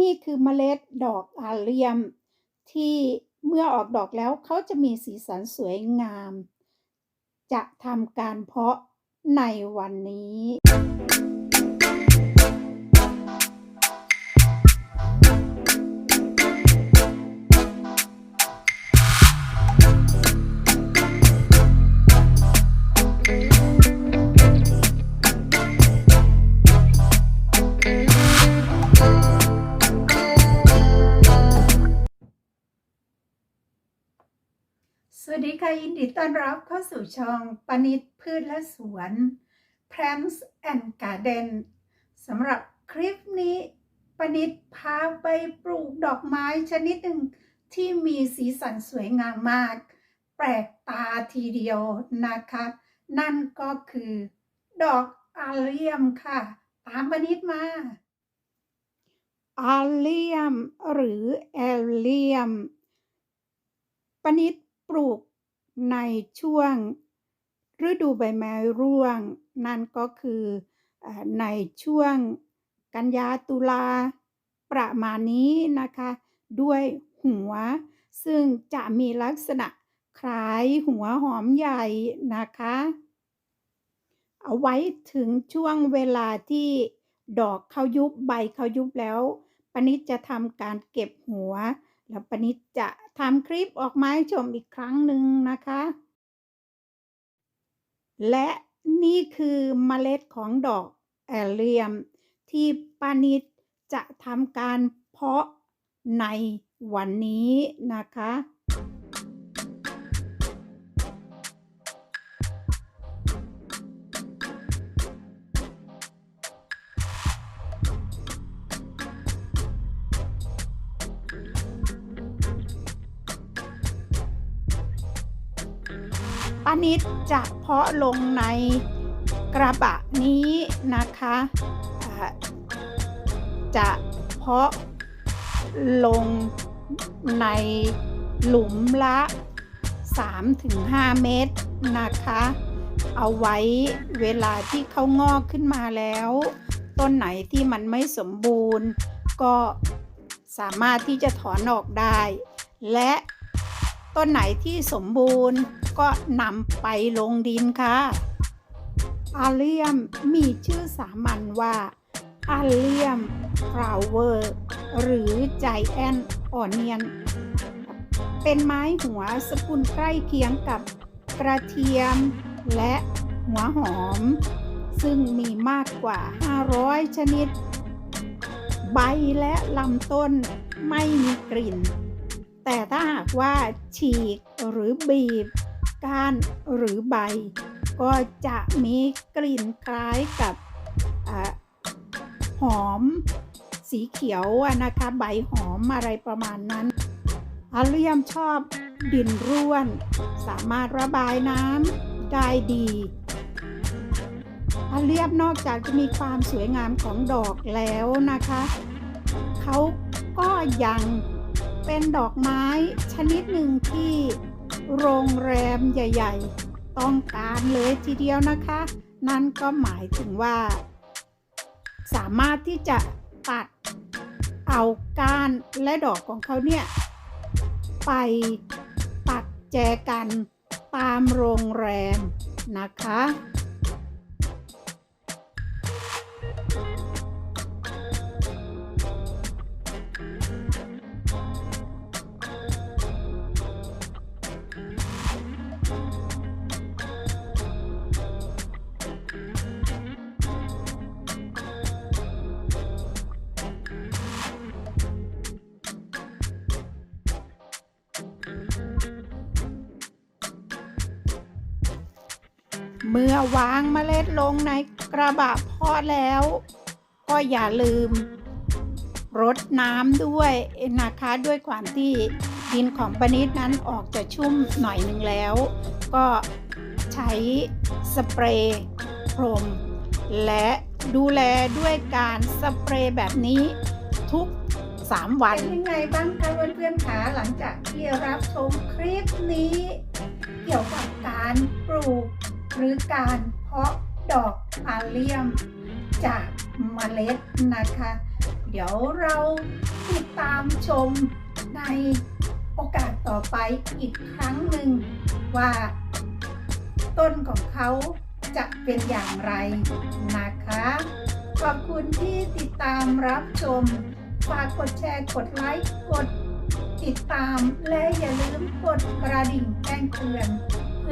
นี่คือเมล็ดดอกอาเรียม ที่เมื่อออกดอกแล้วเขาจะมีสีสันสวยงาม จะทำการเพาะในวันนี้ วัสดีค่ะ ยินดีต้อนรับเข้าสู่ช่องปนิดพืชและสวน Plants and Garden สำหรับคลิปนี้ปนิดพาไปปลูกดอกไม้ชนิดหนึ่งที่มีสีสันสวยงามมาก แปลกตาทีเดียวนะคะ นั่นก็คือดอกอาเลียมค่ะ ตามปนิดมาอาเลียมหรือแอลเลียมปนิด ปลูกในช่วงฤดูใบไม้ร่วง นั่นก็คือในช่วงกันยาตุลาประมาณนี้นะคะ ด้วยหัว ซึ่งจะมีลักษณะคล้ายหัวหอมใหญ่นะคะ เอาไว้ถึงช่วงเวลาที่ดอกเขายุบใบเขายุบแล้วปนิดจะทำการเก็บหัว แล้วปนิดจะทำคลิปออกมาให้ชมอีกครั้งหนึ่งนะคะ และนี่คือเมล็ดของดอกแอลเลียม ที่ปานิดจะทำการเพาะในวันนี้นะคะ ปานิดจะเพาะลงในกระบะนี้นะคะอ่าจะเพาะลงในหลุมละ 3-5 เมตรนะคะ เอาไว้เวลาที่เขางอกขึ้นมาแล้ว ต้นไหนที่มันไม่สมบูรณ์ ก็สามารถที่จะถอนออกได้ และต้นไหนที่สมบูรณ์ ก็นำไปลงดินค่ะอาเลียมมีชื่อสามัญว่าอาเลียมฟลาวเวอร์หรือใจแอนออนเนียน เป็นไม้หัวสกุลใกล้เคียงกับกระเทียมและหัวหอม ซึ่งมีมากกว่า 500 ชนิด ใบและลำต้นไม่มีกลิ่น แต่ถ้าหากว่าฉีกหรือบีบ ก้านหรือใบ ก็จะมีกลิ่นคล้ายกับอหอมสีเขียวนะคะใบหอมอะไรประมาณนั้นอาเลียมชอบดินร่วน สามารถระบายน้ำได้ดีอาเลียมนอกจากจะมีความสวยงามของดอกแล้วนะคะเขาก็ยังเป็นดอกไม้ชนิดหนึ่งที่ โรงแรมใหญ่ ๆ ต้องการเลยทีเดียวนะคะ นั่นก็หมายถึงว่า สามารถที่จะตัดเอาก้านและดอกของเขาเนี่ย ไปตัดแจกันตามโรงแรมนะคะ เมื่อวางเมล็ดลงในกระบะเพาะแล้ว ก็อย่าลืมรดน้ำด้วยนะคะด้วยความที่ดินของปนิดนั้นออกจะชุ่มหน่อยหนึ่งแล้ว ก็ใช้สเปรย์พรม และดูแลด้วยการสเปรย์แบบนี้ทุก 3 วัน เป็นยังไงบ้างคะเพื่อนๆคะหลังจากที่รับชมคลิปนี้ เกี่ยวกับการปลูก หรือการเพาะดอกอาเลียมจากเมล็ดนะคะ เดี๋ยวเราติดตามชมในโอกาสต่อไปอีกครั้งหนึ่งว่า ต้นของเขาจะเป็นอย่างไรนะคะ ขอบคุณที่ติดตามรับชม ฝากกดแชร์กดไลค์กดติดตามและอย่าลืมกดกระดิ่งแจ้งเตือน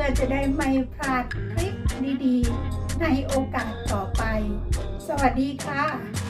พื่อจะได้ไม่พลาดคลิปดีๆ ในโอกาสต่อไป สวัสดีค่ะ